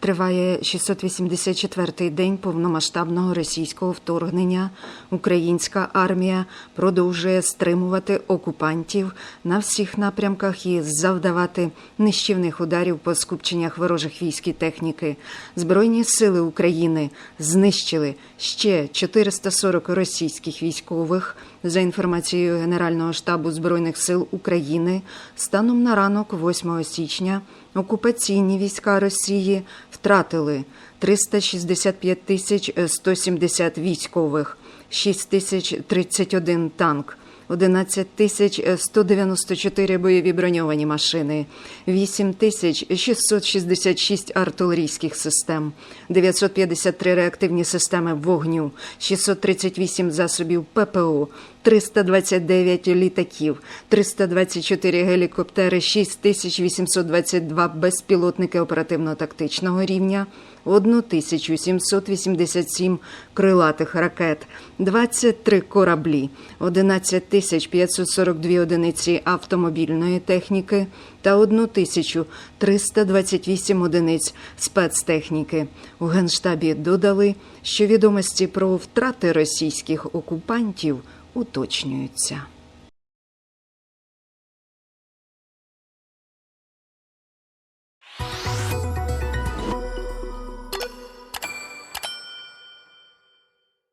Триває 684-й день повномасштабного російського вторгнення. Українська армія продовжує стримувати окупантів на всіх напрямках і завдавати нищівних ударів по скупченнях ворожих військ і техніки. Збройні сили України знищили ще 440 російських військових. За інформацією Генерального штабу збройних сил України, станом на ранок, 8 січня, окупаційні війська Росії втратили 365 тисяч 170 військових, 6 тисяч 31 танк. 11 тисяч 194 бойові броньовані машини, 8 тисяч 666 артилерійських систем, 953 реактивні системи вогню, 638 засобів ППО, 329 літаків, 324 гелікоптери, 6822 безпілотники оперативно-тактичного рівня, 1787 крилатих ракет, 23 кораблі, 11542 одиниці автомобільної техніки та 1328 одиниць спецтехніки. У Генштабі додали, що відомості про втрати російських окупантів уточнюються.